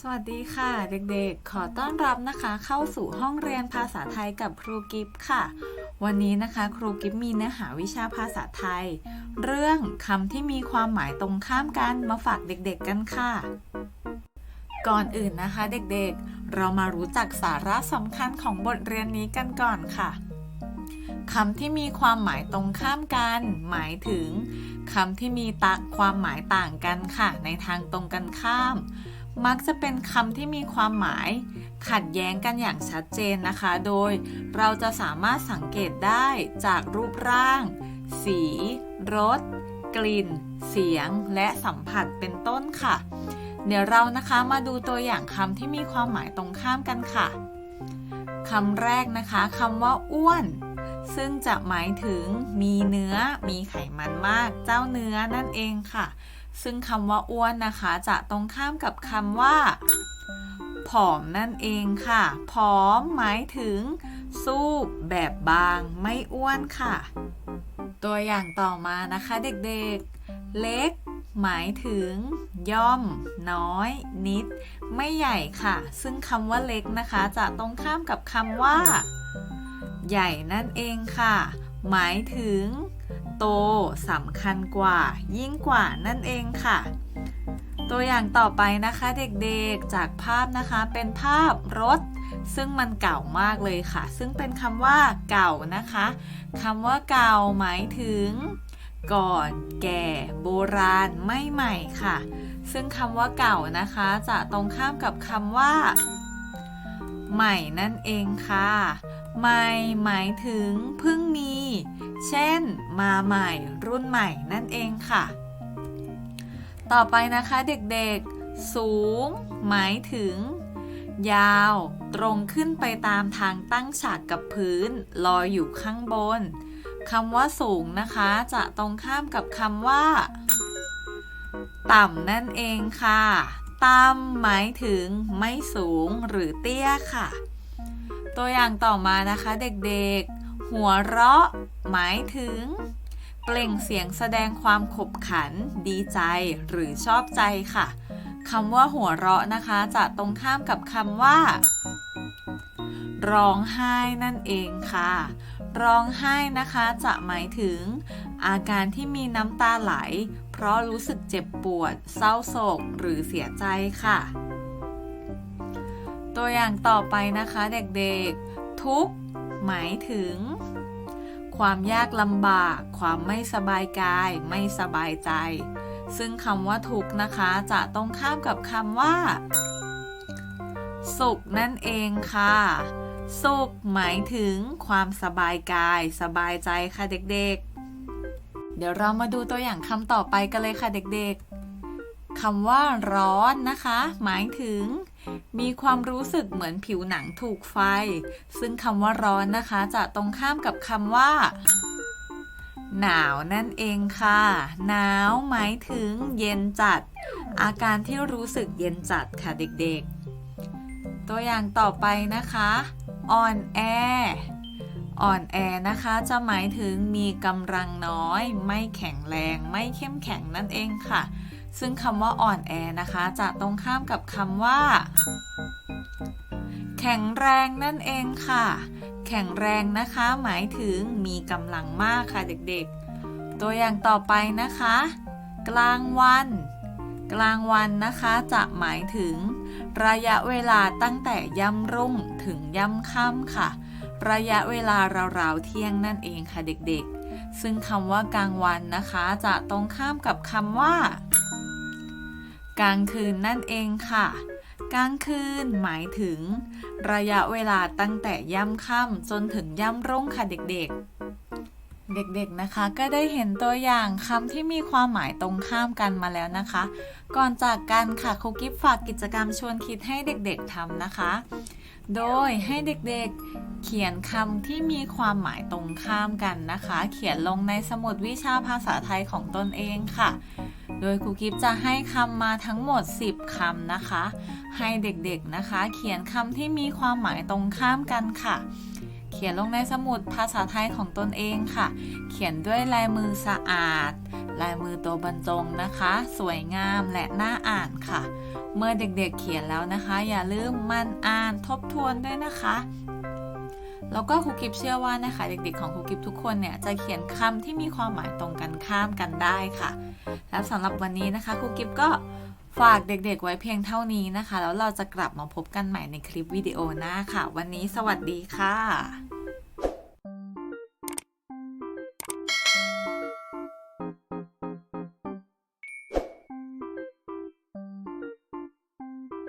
สวัสดีค่ะ เด็กๆ ขอต้อนรับนะคะ เข้าสู่ห้องเรียนภาษาไทยกับครูกิฟต์ค่ะ วันนี้นะคะครูกิฟต์มีเนื้อหาวิชาภาษาไทย เรื่องคำที่มีความหมายตรงข้ามกันมาฝากเด็กๆกันค่ะ ก่อนอื่นนะคะเด็กๆ เรามารู้จักสาระสำคัญของบทเรียนนี้กันก่อนค่ะคำที่มีความหมายตรงข้ามกัน หมายถึงคำที่มีตะความหมายต่างกันค่ะ ในทางตรงกันข้าม มักจะเป็นคำที่มีความหมาย ขัดแย้งกันอย่างชัดเจนนะคะ โดยเราจะสามารถสังเกตได้จากรูปร่าง สี รส กลิ่น เสียง และสัมผัสเป็นต้นค่ะ เดี๋ยวเรานะคะมาดูตัวอย่างคำที่มีความหมายตรงข้ามกันค่ะคำแรกนะคะคำว่าอ้วน ซึ่งจะหมายถึงมีเนื้อมีไขมันมาก เจ้าเนื้อนั่นเองค่ะ ซึ่งคำว่าอ้วนนะคะ จะตรงข้ามกับคำว่า ผอมนั่นเองค่ะ ผอมหมายถึง สูบแบบบางไม่อ้วนค่ะ ตัวอย่างต่อมานะคะเด็กๆ เล็ก หมายถึง ย่อม น้อย นิด ไม่ใหญ่ค่ะ ซึ่งคำว่าเล็กนะคะ จะตรงข้ามกับคำว่า ใหญ่นั่นเองค่ะ หมายถึง โตสำคัญกว่า ยิ่งกว่านั่นเองค่ะ ตัวอย่างต่อไปนะคะเด็กๆจากภาพนะคะเป็นภาพรถ ซึ่งมันเก่ามากเลยค่ะ ซึ่งเป็นคำว่าเก่านะคะคำว่าเก่าหมายถึง ก่อน แก่ โบราณไม่ใหม่ค่ะ ซึ่งคำว่าเก่านะคะ จะตรงข้ามกับคำว่า ใหม่นั่นเองค่ะใหม่หมายถึงเพิ่งมี เช่น มาใหม่ รุ่นใหม่นั่นเองค่ะ ต่อไปนะคะเด็กๆ สูง หมายถึง ยาว ตรงขึ้นไปตามทางตั้งฉากกับพื้น ลอยอยู่ข้างบนคำว่าสูงนะคะ จะตรงข้ามกับคำว่า ต่ำนั่นเองค่ะ ต่ำหมายถึง ไม่สูงหรือเตี้ยค่ะ ตัวอย่างต่อมานะคะเด็กๆ หัวเราะ หมายถึง เปล่งเสียงแสดงความขบขัน ดีใจ หรือชอบใจค่ะคำว่าหัวเราะนะคะ จะตรงข้ามกับคำว่า ร้องไห้นั่นเองค่ะ ร้องไห้นะคะ จะหมายถึง อาการที่มีน้ำตาไหล เพราะรู้สึกเจ็บปวด เศร้าโศก หรือเสียใจค่ะ ตัวอย่างต่อไปนะคะเด็กๆ ทุก หมายถึง ความยากลำบาก ความไม่สบายกาย ไม่สบายใจ ซึ่งคำว่าทุกข์นะคะจะตรงข้ามกับคำว่า สุขนั่นเองค่ะสุขหมายถึงความสบายกาย สบายใจค่ะเด็กๆ เดี๋ยวเรามาดูตัวอย่างคำต่อไปกันเลยค่ะเด็กๆคำว่าร้อนนะคะ หมายถึง มีความรู้สึกเหมือนผิวหนังถูกไฟ ซึ่งคำว่าร้อนนะคะ จะตรงข้ามกับคำว่า หนาวนั่นเองค่ะ หนาวหมายถึงเย็นจัด อาการที่รู้สึกเย็นจัดค่ะเด็กๆ ตัวอย่างต่อไปนะคะอ่อนแออ่อนแอนะคะจะหมายถึงมีกำลังน้อย ไม่แข็งแรง ไม่เข้มแข็งนั่นเองค่ะ ซึ่งคำว่าอ่อนแอนะคะ จะตรงข้ามกับคำว่า แข็งแรงนั่นเองค่ะ แข็งแรงนะคะ หมายถึงมีกำลังมากค่ะเด็กๆ ตัวอย่างต่อไปนะคะ กลางวัน กลางวันนะคะจะหมายถึง ระยะเวลาตั้งแต่ย่ำรุ่งถึงย่ำค่ำค่ะ ระยะเวลาราวๆเที่ยงนั่นเองค่ะเด็กๆ ซึ่งคำว่ากลางวันนะคะ จะตรงข้ามกับคำว่า กลางคืนนั่นเองค่ะ กลางคืนหมายถึง ระยะเวลาตั้งแต่ย่ำค่ำจนถึงย่ำรุ่งค่ะเด็กๆ เด็กๆนะคะก็ได้เห็นตัวอย่างคำที่มีความหมายตรงข้ามกันมาแล้วนะคะ ก่อนจากกันค่ะครูกิฟฝากกิจกรรมชวนคิดให้เด็กๆทำนะคะ โดยให้เด็กๆเขียนคำที่มีความหมายตรงข้ามกันนะคะ เขียนลงในสมุดวิชาภาษาไทยของตนเองค่ะ โดยครูกิฟจะให้คำมาทั้งหมด 10คำนะคะ ให้เด็กๆนะคะ เขียนคำที่มีความหมายตรงข้ามกันค่ะ เขียนลงในสมุดภาษาไทยของตนเองค่ะ เขียนด้วยลายมือสะอาด ลายมือตัวบรรจงนะคะ สวยงามและน่าอ่านค่ะ เมื่อเด็กๆเขียนแล้วนะคะ อย่าลืมมันอ่านทบทวนด้วยนะคะ แล้วก็ครูกิฟเชื่อว่านะคะเด็กๆของครูกิฟทุกคนเนี่ยจะเขียนคำที่มีความหมายตรงกันข้ามกันได้ค่ะ แล้วสำหรับวันนี้นะคะครูกิฟก็ฝากเด็กๆ ไว้เพียงเท่านี้นะคะ แล้วเราจะกลับมาพบกันใหม่ในคลิปวิดีโอหน้าค่ะ วันนี้สวัสดีค่ะ